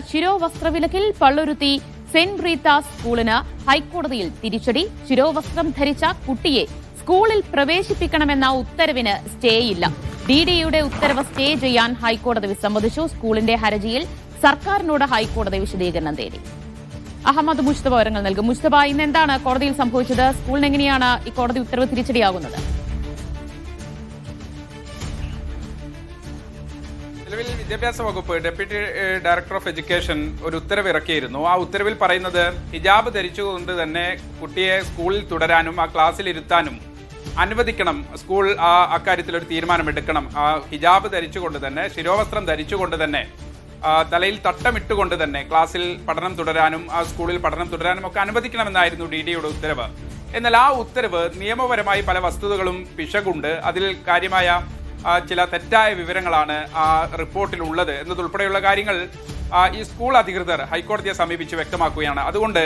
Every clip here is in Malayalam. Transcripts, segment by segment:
ശിരോവസ്ത്രവിലക്കിൽ പള്ളുരുത്തി സെന്റ് റീത്ത സ്കൂളിന് ഹൈക്കോടതിയിൽ തിരിച്ചടി. ശിരോവസ്ത്രം ധരിച്ച കുട്ടിയെ സ്കൂളിൽ പ്രവേശിപ്പിക്കണമെന്ന ഉത്തരവിന് സ്റ്റേയില്ല. ഡി ഡിയുടെ ഉത്തരവ് സ്റ്റേ ചെയ്യാൻ ഹൈക്കോടതി വിസമ്മതിച്ചു. സ്കൂളിന്റെ ഹർജിയിൽ സർക്കാരിനോട് ഹൈക്കോടതി വിശദീകരണം തേടി. അഹമ്മദ് മുസ്തഫ വിവരങ്ങൾ നൽകും. മുസ്തഫ ഇന്ന് എന്താണ് കോടതിയിൽ സംഭവിച്ചത്? സ്കൂളിന് എങ്ങനെയാണ് ഈ കോടതി ഉത്തരവ് തിരിച്ചടിയാകുന്നത്? നിലവിൽ വിദ്യാഭ്യാസ വകുപ്പ് ഡെപ്യൂട്ടി ഡയറക്ടർ ഓഫ് എഡ്യൂക്കേഷൻ ഒരു ഉത്തരവ് ഇറക്കിയിരുന്നു ആ ഉത്തരവിൽ പറയുന്നത് ഹിജാബ് ധരിച്ചുകൊണ്ട് തന്നെ കുട്ടിയെ സ്കൂളിൽ തുടരാനും ആ ക്ലാസ്സിൽ ഇരുത്താനും അനുവദിക്കണം. സ്കൂൾ ആ അക്കാര്യത്തിൽ ഒരു തീരുമാനമെടുക്കണം. ആ ഹിജാബ് ധരിച്ചുകൊണ്ട് തന്നെ ശിരോവസ്ത്രം ധരിച്ചുകൊണ്ട് തന്നെ തലയിൽ തട്ടമിട്ടുകൊണ്ട് തന്നെ ക്ലാസ്സിൽ പഠനം തുടരാനും ആ സ്കൂളിൽ പഠനം തുടരാനും ഒക്കെ അനുവദിക്കണമെന്നായിരുന്നു ഡി ഡിയുടെ ഉത്തരവ്. എന്നാൽ ആ ഉത്തരവ് നിയമപരമായി പല വസ്തുതകളും പിശകുണ്ട്. അതിൽ കാര്യമായ ചില തെറ്റായ വിവരങ്ങളാണ് ആ റിപ്പോർട്ടിൽ ഉള്ളത് എന്നതുൾപ്പെടെയുള്ള കാര്യങ്ങൾ ഈ സ്കൂൾ അധികൃതർ ഹൈക്കോടതിയെ സമീപിച്ച് വ്യക്തമാക്കുകയാണ്. അതുകൊണ്ട്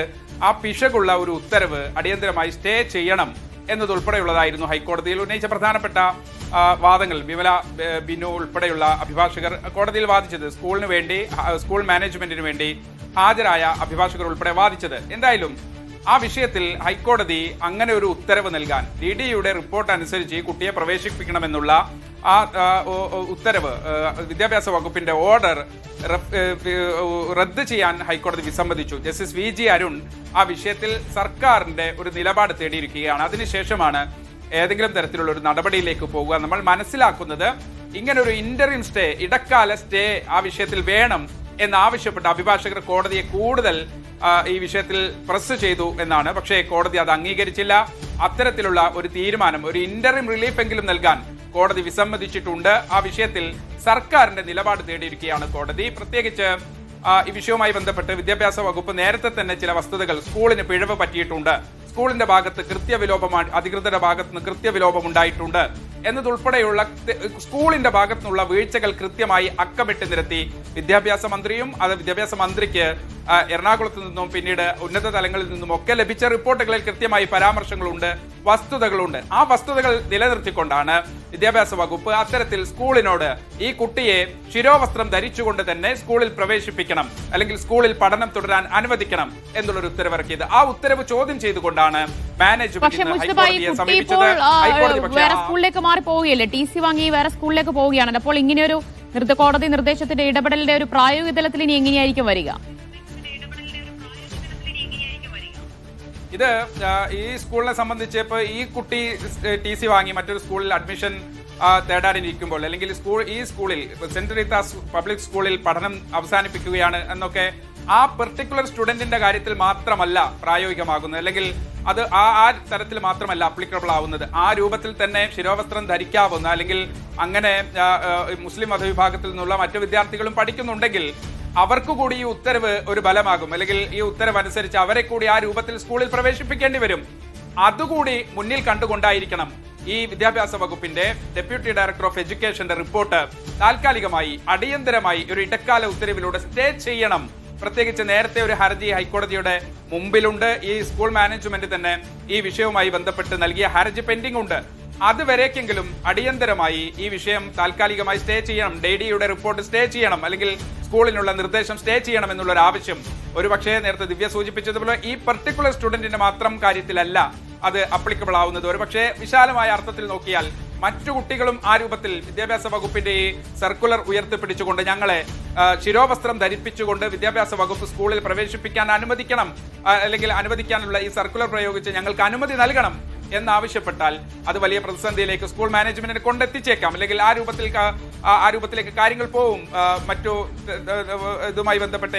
ആ പിശകുള്ള ഒരു ഉത്തരവ് അടിയന്തരമായി സ്റ്റേ ചെയ്യണം എന്നതുൾപ്പെടെയുള്ളതായിരുന്നു ഹൈക്കോടതിയിൽ ഉന്നയിച്ച പ്രധാനപ്പെട്ട വാദങ്ങൾ. വിമല ബിനു ഉൾപ്പെടെയുള്ള അഭിഭാഷകർ കോടതിയിൽ വാദിച്ചത് സ്കൂളിന് വേണ്ടി സ്കൂൾ മാനേജ്മെന്റിന് വേണ്ടി ഹാജരായ അഭിഭാഷകർ ഉൾപ്പെടെ വാദിച്ചത്. എന്തായാലും ആ വിഷയത്തിൽ ഹൈക്കോടതി അങ്ങനെ ഒരു ഉത്തരവ് നൽകാൻ ഡി ഡിയുടെ റിപ്പോർട്ട് അനുസരിച്ച് ഈ കുട്ടിയെ പ്രവേശിപ്പിക്കണമെന്നുള്ള ആ ഉത്തരവ് വിദ്യാഭ്യാസ വകുപ്പിന്റെ ഓർഡർ റദ്ദ് ചെയ്യാൻ ഹൈക്കോടതി വിസമ്മതിച്ചു. ജസ്റ്റിസ് വി ജി അരുൺ ആ വിഷയത്തിൽ സർക്കാരിന്റെ ഒരു നിലപാട് തേടിയിരിക്കുകയാണ്. അതിനുശേഷമാണ് ഏതെങ്കിലും തരത്തിലുള്ള ഒരു നടപടിയിലേക്ക് പോകുക. നമ്മൾ മനസ്സിലാക്കുന്നത് ഇങ്ങനൊരു ഇന്ററിം സ്റ്റേ ഇടക്കാല സ്റ്റേ ആ വിഷയത്തിൽ വേണം എന്നാവശ്യപ്പെട്ട അഭിഭാഷകർ കോടതിയെ കൂടുതൽ ഈ വിഷയത്തിൽ പ്രസ് ചെയ്തു എന്നാണ്. പക്ഷേ കോടതി അത് അംഗീകരിച്ചില്ല. അത്തരത്തിലുള്ള ഒരു തീരുമാനം ഒരു ഇന്ററിം റിലീഫ് എങ്കിലും നൽകാൻ കോടതി വിസമ്മതിച്ചിട്ടുണ്ട്. ആ വിഷയത്തിൽ സർക്കാരിന്റെ നിലപാട് തേടിയിരിക്കുകയാണ് കോടതി. പ്രത്യേകിച്ച് ഈ വിഷയവുമായി ബന്ധപ്പെട്ട് വിദ്യാഭ്യാസ വകുപ്പ് നേരത്തെ തന്നെ ചില വസ്തുതകൾ സ്കൂളിന് പിഴവ് പറ്റിയിട്ടുണ്ട്. സ്കൂളിന്റെ ഭാഗത്ത് കൃത്യവിലോപമാണ് അധികൃതരുടെ ഭാഗത്ത് നിന്ന് കൃത്യവിലോപം ഉണ്ടായിട്ടുണ്ട്. എന്നതുൾപ്പെടെയുള്ള സ്കൂളിന്റെ ഭാഗത്തുനിന്നുള്ള വീഴ്ചകൾ കൃത്യമായി അക്കമിട്ട് നിരത്തി വിദ്യാഭ്യാസ മന്ത്രിയും അത് വിദ്യാഭ്യാസ മന്ത്രിക്ക് എറണാകുളത്ത് നിന്നും പിന്നീട് ഉന്നത തലങ്ങളിൽ നിന്നും ഒക്കെ ലഭിച്ച റിപ്പോർട്ടുകളിൽ കൃത്യമായി പരാമർശങ്ങളുണ്ട് വസ്തുതകളുണ്ട്. ആ വസ്തുതകൾ നിലനിർത്തിക്കൊണ്ടാണ് വിദ്യാഭ്യാസ വകുപ്പ് അത്തരത്തിൽ സ്കൂളിനോട് ഈ കുട്ടിയെ ശിരോവസ്ത്രം ധരിച്ചുകൊണ്ട് തന്നെ സ്കൂളിൽ പ്രവേശിപ്പിക്കണം അല്ലെങ്കിൽ സ്കൂളിൽ പഠനം തുടരാൻ അനുവദിക്കണം എന്നുള്ളൊരു ഉത്തരവിറക്കിയത്. ആ ഉത്തരവ് ചോദ്യം ചെയ്തുകൊണ്ടാണ് മാനേജ്മെന്റ് ഹൈക്കോടതിയെ സമീപിച്ചത്. ഹൈക്കോടതി പക്ഷേ മാറി പോവുകയല്ലേ ടി സി വാങ്ങി വേറെ സ്കൂളിലേക്ക് പോവുകയാണല്ലോ. അപ്പോൾ ഇങ്ങനെയൊരു നിർദ്ദ കോടതി നിർദ്ദേശത്തിന്റെ ഇടപെടലിന്റെ ഒരു പ്രായോഗിക തലത്തിൽ ഇനി എങ്ങനെയായിരിക്കും വരിക? ഇത് ഈ സ്കൂളിനെ സംബന്ധിച്ച് ഇപ്പൊ ഈ കുട്ടി ടി സി വാങ്ങി മറ്റൊരു സ്കൂളിൽ അഡ്മിഷൻ തേടാനിരിക്കുമ്പോൾ അല്ലെങ്കിൽ സ്കൂൾ ഈ സ്കൂളിൽ സെന്റ് റീത്താസ് പബ്ലിക് സ്കൂളിൽ പഠനം അവസാനിപ്പിക്കുകയാണ് എന്നൊക്കെ ആ പെർട്ടിക്കുലർ സ്റ്റുഡന്റിന്റെ കാര്യത്തിൽ മാത്രമല്ല പ്രായോഗികമാകുന്നത്. അല്ലെങ്കിൽ അത് ആ ആ തരത്തിൽ മാത്രമല്ല അപ്ലിക്കബിൾ ആവുന്നത്. ആ രൂപത്തിൽ തന്നെ ശിരോവസ്ത്രം ധരിക്കാവുന്ന അല്ലെങ്കിൽ അങ്ങനെ മുസ്ലിം മതവിഭാഗത്തിൽ നിന്നുള്ള മറ്റു വിദ്യാർത്ഥികളും പഠിക്കുന്നുണ്ടെങ്കിൽ അവർക്ക് കൂടി ഈ ഉത്തരവ് ഒരു ബലമാകും. അല്ലെങ്കിൽ ഈ ഉത്തരവ് അനുസരിച്ച് അവരെ കൂടി ആ രൂപത്തിൽ സ്കൂളിൽ പ്രവേശിപ്പിക്കേണ്ടി വരും. അതുകൂടി മുന്നിൽ കണ്ടുകൊണ്ടായിരിക്കണം ഈ വിദ്യാഭ്യാസ വകുപ്പിന്റെ ഡെപ്യൂട്ടി ഡയറക്ടർ ഓഫ് എഡ്യൂക്കേഷന്റെ റിപ്പോർട്ട് താൽക്കാലികമായി അടിയന്തരമായി ഒരു ഇടക്കാല ഉത്തരവിലൂടെ സ്റ്റേ ചെയ്യണം. പ്രത്യേകിച്ച് നേരത്തെ ഒരു ഹർജി ഹൈക്കോടതിയുടെ മുമ്പിലുണ്ട്. ഈ സ്കൂൾ മാനേജ്മെന്റ് തന്നെ ഈ വിഷയവുമായി ബന്ധപ്പെട്ട് നൽകിയ ഹർജി പെൻഡിംഗ് ഉണ്ട് അതുവരേക്കെങ്കിലും അടിയന്തരമായി ഈ വിഷയം താൽക്കാലികമായി സ്റ്റേ ചെയ്യണം. ഡേഡിയുടെ റിപ്പോർട്ട് സ്റ്റേ ചെയ്യണം. അല്ലെങ്കിൽ സ്കൂളിനുള്ള നിർദ്ദേശം സ്റ്റേ ചെയ്യണം എന്നുള്ള ഒരു ആവശ്യം ഒരുപക്ഷേ നേരത്തെ ദിവ്യ സൂചിപ്പിച്ചതുപോലെ ഈ പർട്ടിക്കുലർ സ്റ്റുഡന്റിന്റെ മാത്രം കാര്യത്തിലല്ല അത് അപ്ലിക്കബിൾ ആവുന്നത്. ഒരുപക്ഷേ വിശാലമായ അർത്ഥത്തിൽ നോക്കിയാൽ മറ്റു കുട്ടികളും ആ രൂപത്തിൽ വിദ്യാഭ്യാസ വകുപ്പിന്റെ ഈ സർക്കുലർ ഉയർത്തിപ്പിടിച്ചുകൊണ്ട് ഞങ്ങളെ ശിരോവസ്ത്രം ധരിപ്പിച്ചുകൊണ്ട് വിദ്യാഭ്യാസ വകുപ്പ് സ്കൂളിൽ പ്രവേശിപ്പിക്കാൻ അനുവദിക്കണം അല്ലെങ്കിൽ അനുവദിക്കാനുള്ള ഈ സർക്കുലർ പ്രയോഗിച്ച് ഞങ്ങൾക്ക് അനുമതി നൽകണം. എന്നാവശ്യപ്പെട്ടാൽ അത് വലിയ പ്രതിസന്ധിയിലേക്ക് സ്കൂൾ മാനേജ്മെന്റിനെ കൊണ്ടെത്തിച്ചേക്കാം. അല്ലെങ്കിൽ ആ രൂപത്തിൽ ആ രൂപത്തിലേക്ക് കാര്യങ്ങൾ പോവും. മറ്റു ഇതുമായി ബന്ധപ്പെട്ട്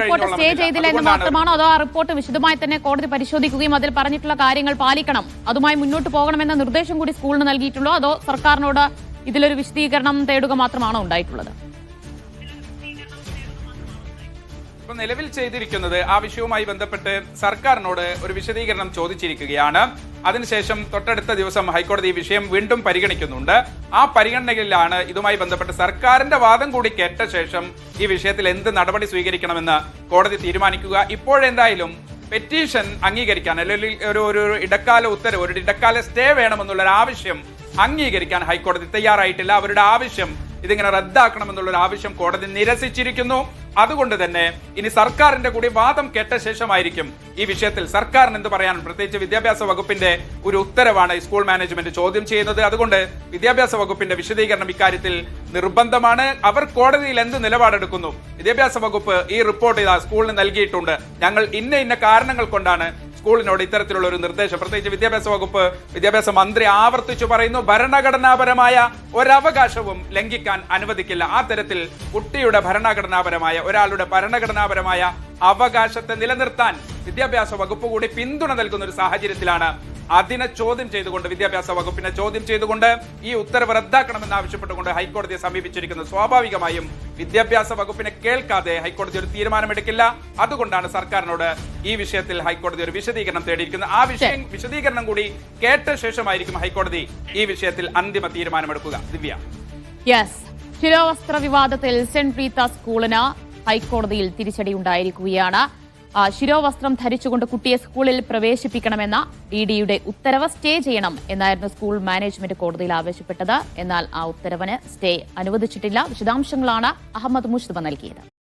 റിപ്പോർട്ട് സ്റ്റേ ചെയ്തില്ല എന്ന് മാത്രമാണോ അതോ ആ റിപ്പോർട്ട് വിശദമായി തന്നെ കോടതി പരിശോധിക്കുകയും അതിൽ പറഞ്ഞിട്ടുള്ള കാര്യങ്ങൾ പാലിക്കണം? അതുമായി മുന്നോട്ട് പോകണമെന്ന നിർദ്ദേശം കൂടി സ്കൂളിന് നൽകിയിട്ടുള്ളോ അതോ സർക്കാരിനോട് ഇതിലൊരു വിശദീകരണം തേടുക മാത്രമാണോ ഉണ്ടായിട്ടുള്ളത്? നിലവിൽ ചെയ്തിരിക്കുന്നത് ആ വിഷയവുമായി ബന്ധപ്പെട്ട് സർക്കാരിനോട് ഒരു വിശദീകരണം ചോദിച്ചിരിക്കുകയാണ്. അതിനുശേഷം തൊട്ടടുത്ത ദിവസം ഹൈക്കോടതി ഈ വിഷയം വീണ്ടും പരിഗണിക്കുന്നുണ്ട്. ആ പരിഗണനകളിലാണ് ഇതുമായി ബന്ധപ്പെട്ട് സർക്കാരിന്റെ വാദം കൂടി കേട്ട ശേഷം ഈ വിഷയത്തിൽ എന്ത് നടപടി സ്വീകരിക്കണമെന്ന് കോടതി തീരുമാനിക്കുക. ഇപ്പോഴെന്തായാലും പെറ്റീഷൻ അംഗീകരിക്കാൻ അല്ലെങ്കിൽ ഒരു ഒരു ഇടക്കാല ഉത്തരവ് ഒരു ഇടക്കാല സ്റ്റേ വേണമെന്നുള്ള ഒരു ആവശ്യം അംഗീകരിക്കാൻ ഹൈക്കോടതി തയ്യാറായിട്ടില്ല. അവരുടെ ആവശ്യം ഇതിങ്ങനെ റദ്ദാക്കണമെന്നുള്ള ഒരു ആവശ്യം കോടതി നിരസിച്ചിരിക്കുന്നു. അതുകൊണ്ട് തന്നെ ഇനി സർക്കാരിന്റെ കൂടി വാദം കേട്ട ശേഷമായിരിക്കും ഈ വിഷയത്തിൽ സർക്കാരിന് എന്ത് പറയാനും പ്രത്യേകിച്ച് വിദ്യാഭ്യാസ വകുപ്പിന്റെ ഒരു ഉത്തരവാണ് സ്കൂൾ മാനേജ്മെന്റ് ചോദ്യം ചെയ്യുന്നത്. അതുകൊണ്ട് വിദ്യാഭ്യാസ വകുപ്പിന്റെ വിശദീകരണം ഇക്കാര്യത്തിൽ നിർബന്ധമാണ്. അവർ കോടതിയിൽ എന്ത് നിലപാടെടുക്കുന്നു? വിദ്യാഭ്യാസ വകുപ്പ് ഈ റിപ്പോർട്ട് ഇതാ സ്കൂളിന് നൽകിയിട്ടുണ്ട്. ഞങ്ങൾ ഇന്ന ഇന്ന കാരണങ്ങൾ കൊണ്ടാണ് സ്കൂളിനോട് ഇത്തരത്തിലുള്ള ഒരു നിർദ്ദേശം. പ്രത്യേകിച്ച് വിദ്യാഭ്യാസ വകുപ്പ് വിദ്യാഭ്യാസ മന്ത്രി ആവർത്തിച്ചു പറയുന്നു ഭരണഘടനാപരമായ ഒരവകാശവും ലംഘിക്കാൻ അനുവദിക്കില്ല. ആ തരത്തിൽ കുട്ടിയുടെ ഭരണഘടനാപരമായ ഒരാളുടെ ഭരണഘടനാപരമായ അവകാശത്തെ നിലനിർത്താൻ വിദ്യാഭ്യാസ വകുപ്പ് കൂടി പിന്തുണ നൽകുന്ന ഒരു സാഹചര്യത്തിലാണ് അതിനെ ചോദ്യം ചെയ്തുകൊണ്ട് വിദ്യാഭ്യാസ വകുപ്പിനെ ചോദ്യം ചെയ്തുകൊണ്ട് ഈ ഉത്തരവ് റദ്ദാക്കണമെന്ന് ആവശ്യപ്പെട്ടുകൊണ്ട് ഹൈക്കോടതിയെ സമീപിച്ചിരിക്കുന്നത് സ്വാഭാവികമായും വിദ്യാഭ്യാസ വകുപ്പിനെ കേൾക്കാതെ ഹൈക്കോടതി ഒരു തീരുമാനമെടുക്കില്ല. അതുകൊണ്ടാണ് സർക്കാരിനോട് ഈ വിഷയത്തിൽ ഹൈക്കോടതി ഒരു വിശദീകരണം തേടിയിരിക്കുന്നത്. ആ വിഷയം വിശദീകരണം കൂടി കേട്ട ശേഷമായിരിക്കും ഹൈക്കോടതി ഈ വിഷയത്തിൽ അന്തിമ തീരുമാനമെടുക്കുക. ദിവ്യ. യെസ് ശിരോവസ്ത്ര വിവാദത്തിൽ സെന്റ് പ്രീത സ്കൂളിന് ഹൈക്കോടതിയിൽ തിരിച്ചടി ഉണ്ടായിരിക്കുകയാണ് ശിരോവസ്ത്രം ധരിച്ചുകൊണ്ട് കുട്ടിയെ സ്കൂളിൽ പ്രവേശിപ്പിക്കണമെന്ന ഇ ഡിയുടെ ഉത്തരവ് സ്റ്റേ ചെയ്യണം എന്നായിരുന്നു സ്കൂൾ മാനേജ്മെന്റ് കോടതിയിൽ ആവശ്യപ്പെട്ടത്. എന്നാൽ ആ ഉത്തരവിന് സ്റ്റേ അനുവദിച്ചിട്ടില്ല. വിശദാംശങ്ങളാണ് അഹമ്മദ് മുഷ്തബ നൽകിയത്.